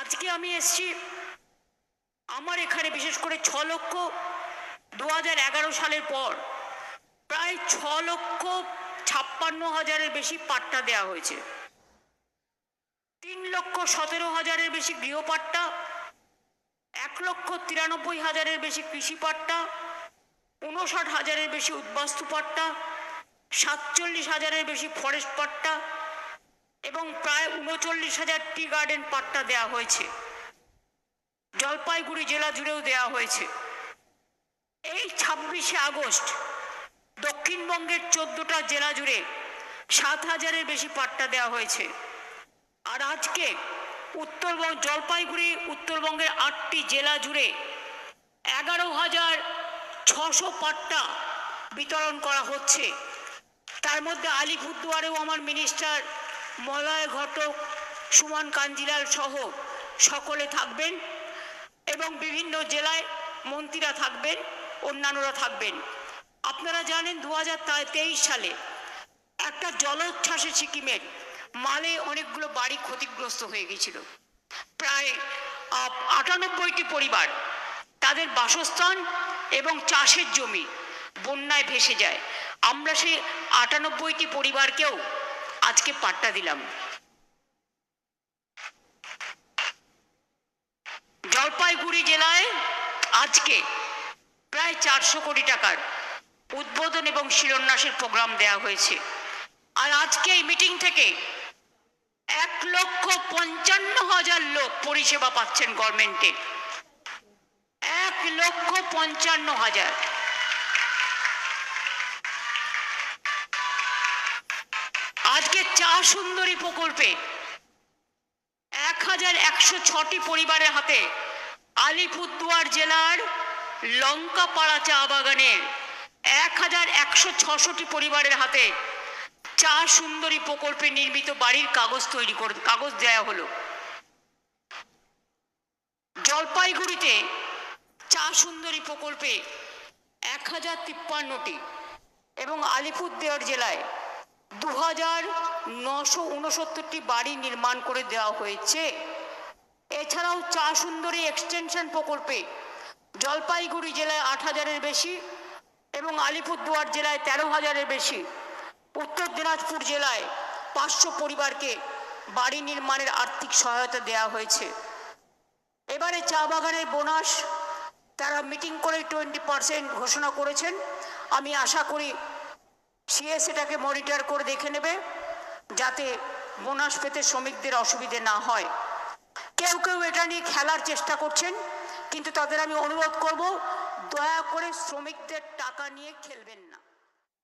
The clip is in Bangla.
আজকে আমি এসছি আমার এখানে বিশেষ করে ছ লক্ষ দু হাজার এগারো সালের পর প্রায় ছ লক্ষ ছাপ্পান্ন হাজারের বেশি পাট্টা দেওয়া হয়েছে। তিন লক্ষ সতেরো হাজারের বেশি গৃহপাট্টা, এক লক্ষ তিরানব্বই হাজারের বেশি কৃষি পাট্টা, উনষাট হাজারের বেশি উদ্বাস্তু পাট্টা, সাতচল্লিশ হাজারের বেশি ফরেস্ট পাট্টা এবং প্রায় উনচল্লিশ হাজার টি গার্ডেন পাট্টা দেওয়া হয়েছে। জলপাইগুড়ি জেলা জুড়েও দেওয়া হয়েছে। এই ছাব্বিশে আগস্ট দক্ষিণবঙ্গের চোদ্দটা জেলা জুড়ে সাত হাজারের বেশি পাট্টা দেওয়া হয়েছে। আর আজকে উত্তরবঙ্গ, জলপাইগুড়ি উত্তরবঙ্গের আটটি জেলা জুড়ে এগারো হাজার ছশো পাট্টা বিতরণ করা হচ্ছে। তার মধ্যে আলিপুরদুয়ারেও আমার মিনিস্টার মলয় ঘটক, সুমন কাঞ্জিলাল সহ সকলে থাকবেন এবং বিভিন্ন জেলায় মন্ত্রীরা থাকবেন, অন্যান্যরা থাকবেন। আপনারা জানেন দু হাজার তেইশ সালে একটা জলোচ্ছ্বাসে সিকিমের মালে অনেকগুলো বাড়ি ক্ষতিগ্রস্ত হয়ে গেছিল প্রায় আটানব্বইটি পরিবার তাদের বাসস্থান এবং চাষের জমি বন্যায় ভেসে যায়। আমরা সেই আটানব্বইটি পরিবারকেও আজকে পাট্টা দিলাম। জলপাইগুড়ি জেলায় আজকে প্রায় চারশো কোটি টাকার উদ্বোধন এবং শিলান্যাসের প্রোগ্রাম দেওয়া হয়েছে। আর আজকে এই মিটিং থেকে এক লক্ষ পঞ্চান্ন হাজার লোক পরিষেবা পাচ্ছেন গভর্নমেন্টে। এক লক্ষ পঞ্চান্ন হাজার। চা সুন্দরী প্রকল্পে এক হাজার একশো ছটি পরিবারের হাতে আলিপুরদুয়ার জেলার লঙ্কাপাড়া চা বাগানের এক হাজার একশো ছশোটি পরিবারের হাতে চা সুন্দরী প্রকল্পে নির্মিত বাড়ির কাগজ তৈরি করে, কাগজ দেয়া হলো। জলপাইগুড়িতে চা সুন্দরী প্রকল্পে এক হাজার তিপ্পান্নটি এবং আলিপুরদুয়ার জেলায় দু হাজার নশো উনসত্তরটি বাড়ি নির্মাণ করে দেওয়া হয়েছে। এছাড়াও চা সুন্দরী এক্সটেনশন প্রকল্পে জলপাইগুড়ি জেলায় আট হাজারের বেশি এবং আলিপুরদুয়ার জেলায় তেরো হাজারের বেশি। উত্তর দিনাজপুর জেলায় পাঁচশো পরিবারকে বাড়ি নির্মাণের আর্থিক সহায়তা দেওয়া হয়েছে। এবারে চা বাগানের বোনাস, তারা মিটিং করে টোয়েন্টি পার্সেন্ট ঘোষণা করেছেন। আমি আশা করি সিএস এটাকে মনিটর করে দেখে নেবে, যাতে বোনাস পেতে শ্রমিকদের অসুবিধে না হয়। কেউ কেউ এটা নিয়ে খেলার চেষ্টা করছেন, কিন্তু তাদের আমি অনুরোধ করব, দয়া করে শ্রমিকদের টাকা নিয়ে খেলবেন না।